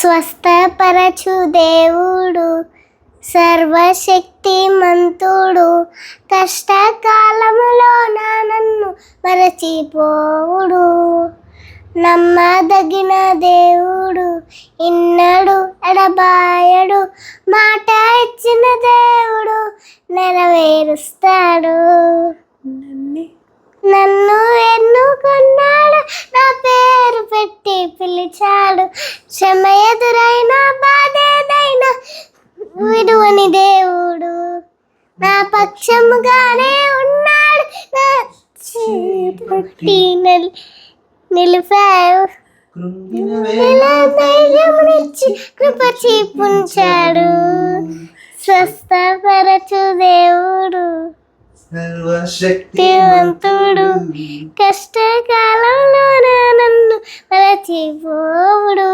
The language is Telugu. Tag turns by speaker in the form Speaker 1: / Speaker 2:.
Speaker 1: స్వస్థపరచు దేవుడు సర్వశక్తిమంతుడు. కష్టకాలములో నా నన్ను మరచిపోవుడు. నమ్మదగిన దేవుడు ఇన్నడు ఎడబాయడు. మాట ఇచ్చిన దేవుడు నెరవేరుస్తాడు. నన్ను ఎన్నుకున్నాడు నా పేరు పెట్టి పిలిచాడు శ్రమ ఎదురైన బాధ ఏదైనా విడువని దేవుడు నా పక్షముగానే ఉన్నాడు. నా చేపట్టి నిల్ నిలిపాడు ఇలా ధైర్యమునిచ్చి కృప చూపుంచాడు. స్వస్థపరచు దేవుడు. శక్తివంతుడు కష్టకాలంలో దేవుడు.